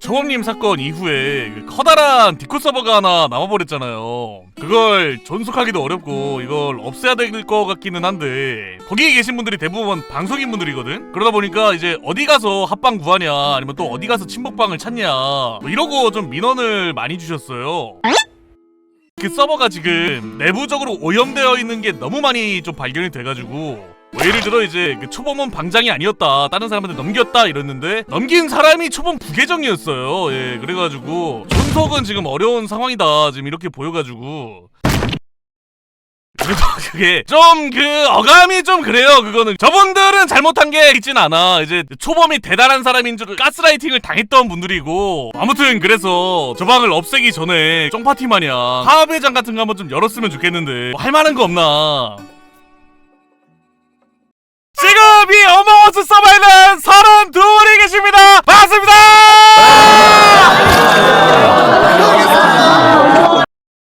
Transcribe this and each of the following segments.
성범님 사건 이후에 그 커다란 디코 서버가 하나 남아버렸잖아요. 그걸 존속하기도 어렵고 이걸 없애야 될 것 같기는 한데 거기에 계신 분들이 대부분 방송인 분들이거든. 그러다 보니까 이제 어디 가서 합방 구하냐 아니면 또 어디 가서 친목방을 찾냐 뭐 이러고 좀 민원을 많이 주셨어요. 그 서버가 지금 내부적으로 오염되어 있는 게 너무 많이 좀 발견이 돼가지고 뭐 예를 들어 이제 그 초범은 방장이 아니었다 다른 사람한테 넘겼다 이랬는데 넘긴 사람이 초범 부계정이었어요. 예 그래가지고 존속은 지금 어려운 상황이다 지금 이렇게 보여가지고. 그게 좀 그 어감이 좀 그래요 그거는. 저분들은 잘못한 게 있진 않아. 이제 초범이 대단한 사람인 줄 가스라이팅을 당했던 분들이고. 아무튼 그래서 저 방을 없애기 전에 쫑파티 마냥 화합회장 같은 거 한번 좀 열었으면 좋겠는데 뭐 할 만한 거 없나 스 서버에는 32분이 계십니다. 반갑습니다.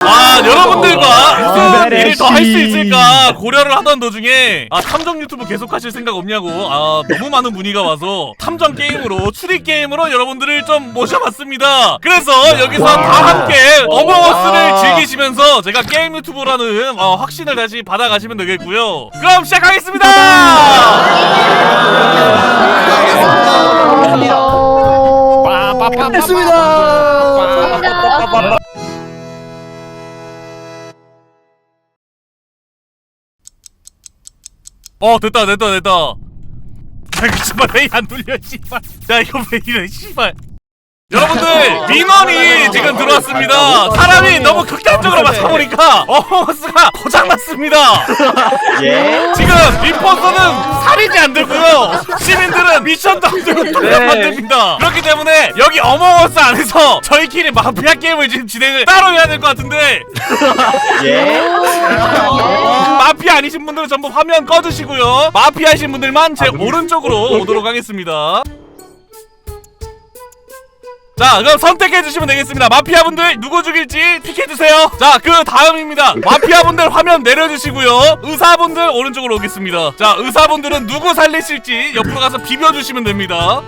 아 여러분들과 무슨 일을 더 할 수 있을까 고려를 하던 도중에 아 탐정 유튜브 계속 하실 생각 없냐고 아 너무 많은 문의가 와서 탐정 게임으로 추리 게임으로 여러분들을 좀 모셔봤습니다. 그래서 여기서 다 함께 어머워스를 즐기시면서 제가 게임 유튜버라는 어, 확신을 다시 받아가시면 되겠고요. 그럼 시작하겠습니다! 어 됐다 됐다 됐다. 야 이거 씨발 왜안 눌려 씨발. 야 이거 왜 이래 씨발 여러분들 민원이 지금 들어왔습니다 사람이 너무 극단적으로 맞춰보니까 어머스가 고장났습니다 예? 지금 리포터는 살인이 안 되고요 시민들은 미션도 안 되고 통합 안 됩니다 그렇기 때문에 여기 어머워스 안에서 저희끼리 마피아 게임을 지금 진행을 따로 해야 될 것 같은데 예? 마피아 아니신 분들은 전부 화면 꺼주시고요. 마피아이신 분들만 제 오른쪽으로 오도록 하겠습니다. 자, 그럼 선택해 주시면 되겠습니다. 마피아 분들 누구 죽일지 픽해 주세요. 자, 그 다음입니다. 마피아 분들 화면 내려 주시고요. 의사 분들 오른쪽으로 오겠습니다. 자, 의사 분들은 누구 살리실지 옆으로 가서 비벼 주시면 됩니다.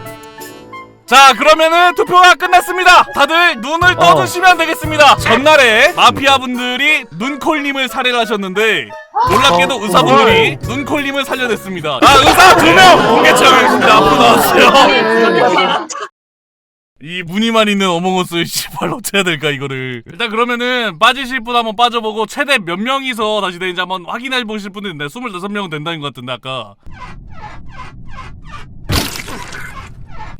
자 그러면은 투표가 끝났습니다 다들 눈을 떠주시면 되겠습니다 전날에 마피아분들이 눈콜님을 살해를 하셨는데 놀랍게도 의사분들이 눈콜님을 살려냈습니다 아 의사 두 명 공개 처형하겠습니다 앞으로 나왔어요 이 무늬만 있는 어몽어스 씨발 어째야 될까 이거를. 일단 그러면은 빠지실 분 한번 빠져보고 최대 몇 명이서 다시 되는지 한번 확인해 보실 분이 있는데 25명은 된다는 것 같은데 아까.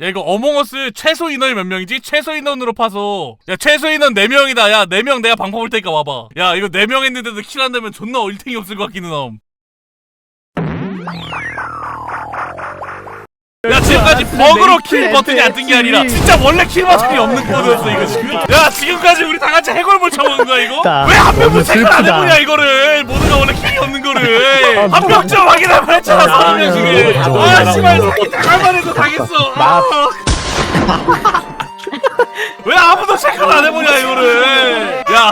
야 이거 어몽어스 최소 인원이 몇 명이지? 최소 인원으로 파서. 야 최소 인원 4명이다. 야 4명 내가 방법 볼 테니까 와봐. 야 이거 4명 했는데도 킬 안 되면 존나 얼탱이 없을 것 같기는 함 야, 지금까지 버그로 킬 버튼이 안 뜬 게 아니라 진짜 원래 킬 버튼이 없는 거였어 이거 지금. 야, 지금까지 우리 다 같이 해골물 쳐먹은 거야 이거? 왜 한 명도 체크를 안 해보냐 이거를? 모두가 원래 킬이 없는 거를 한 명쯤 확인할 뻔했잖아 서른 명 중에. 아, 씨발 새끼 당할만 해서 당했어. 아. 왜 아무도 체크를 안 해보냐 이거를 야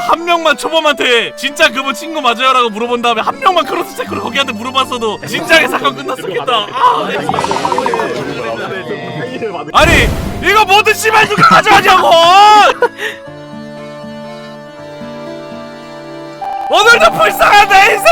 한 명만 초범한테 진짜 그분 친구 맞아요 라고 물어본 다음에 한 명만 크로스 체크를 거기한테 물어봤어도 진작에 사건 끝났었겠다. 아, 아니 이거 모든 씨발 누가 가져가냐고! 오늘도 불쌍한 내 인생